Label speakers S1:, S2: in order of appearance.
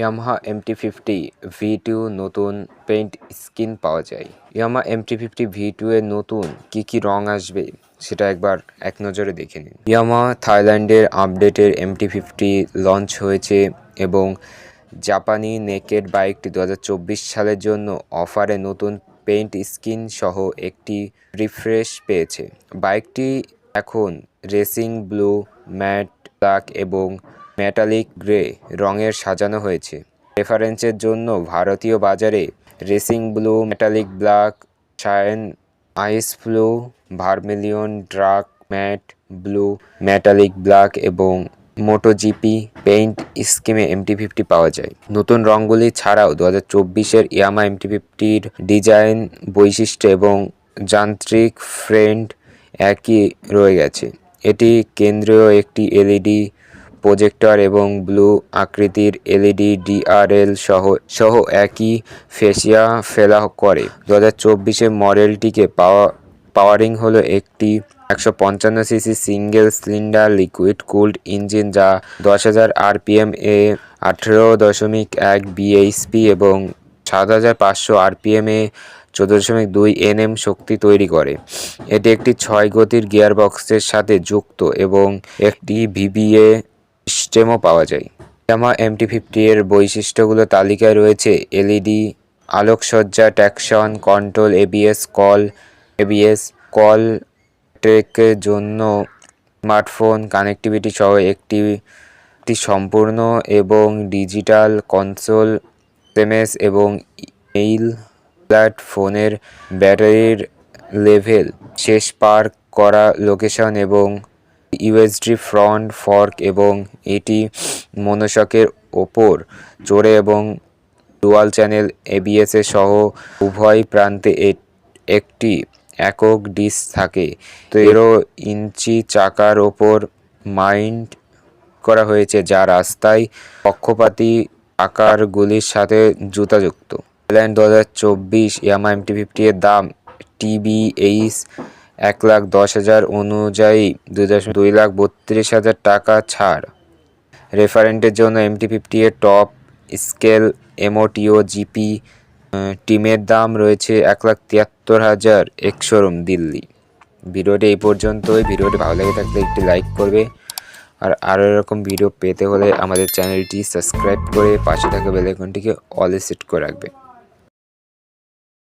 S1: Yamaha MT fifty V two নতুন paint skin পাওয়া যায়। Yamaha MT fifty V two এর নতুন কি কি রং আসবে সেটা একবার এক নজরে দেখে নিন। ইয়ামা থাইল্যান্ডের আপডেটের এমটি ফিফটি লঞ্চ হয়েছে এবং জাপানি নেকেড বাইকটি দু হাজার চব্বিশ সালের জন্য অফারে নতুন পেইন্ট স্কিন সহ একটি রিফ্রেশ পেয়েছে। বাইকটি এখন রেসিং ব্লু ম্যাট ব্ল্যাক এবং মেটালিক গ্রে রঙের সাজানো হয়েছে। রেফারেন্সের জন্য ভারতীয় বাজারে racing blue, metallic black, shine, ice blue, vermilion, dark matt blue, metallic black এবং মোটোজিপি পেইন্ট স্কিমে এমটি ফিফটি পাওয়া যায়। নতুন রঙগুলি ছাড়াও দু হাজার চব্বিশের ইয়ামা এমটি ফিফটির ডিজাইন বৈশিষ্ট্য এবং যান্ত্রিক ফ্রেন্ড একই রয়ে গেছে। এটি কেন্দ্রীয় একটি এলইডি প্রজেক্টর এবং ব্লু আকৃতির এলইডি ডিআরএল সহ সহ একই ফেসিয়া ফেলা করে। দু হাজার চব্বিশে মডেলটিকে পাওয়া, পাওয়ারিং হলো একটি একশো পঞ্চান্ন CC single cylinder liquid cooled engine যা দশ হাজার আরপিএম এ আঠেরো দশমিক এক বিএইচপি এবং সাত হাজার পাঁচশো আরপিএম এ চোদ্দ দশমিক দুই এনএম শক্তি তৈরি করে। এটি একটি ছয় গতির গিয়ারবক্সের সাথে যুক্ত এবং একটি ভিবিএ সিস্টেমও পাওয়া যায়। ইয়ামা এমটি ফিফটি এর বৈশিষ্ট্যগুলো তালিকায় রয়েছে। এলইডি আলোকসজ্জা traction control ABS call ABS call ট্রেকের জন্য স্মার্টফোন কানেক্টিভিটি সহ একটি সম্পূর্ণ এবং ডিজিটাল কনসোল এমএস এবং ইমেইল ফোনের ব্যাটারির লেভেল শেষ পার করা লোকেশন এবং ইউএসডি ফ্রন্ট ফর্ক এবং এটি মনোশকের ওপর চড়ে এবং ডুয়াল চ্যানেল এবিএস সহ উভয় প্রান্তে একটি একক ডিস্ক থাকে। তেরো ইঞ্চি চাকার ওপর মাইন্ড করা হয়েছে, যা রাস্তায় পক্ষপাতী আকারগুলির সাথে জুতাযুক্ত। দু হাজার চব্বিশ ইয়ামা এমটি ফিফটি এর দাম টিবিএইচ এক লাখ দশ হাজার অনুযায়ী দুই দশমিক দুই লাখ বত্রিশ হাজার টাকা ছাড়। রেফারেন্টের জন্য এমটি ফিফটি এর টপ স্কেল এমওটিও জিপি টিমের দাম রয়েছে এক লাখ তিয়াত্তর হাজার একশোরুম দিল্লি। ভিডিওটি এই পর্যন্তই। ভিডিওটি ভালো লেগে থাকলে একটি লাইক করবে। আর আরও এরকম ভিডিও পেতে হলে আমাদের চ্যানেলটি সাবস্ক্রাইব করে পাশে থাকা বেলাইকনটিকে অলে সেট করে রাখবে।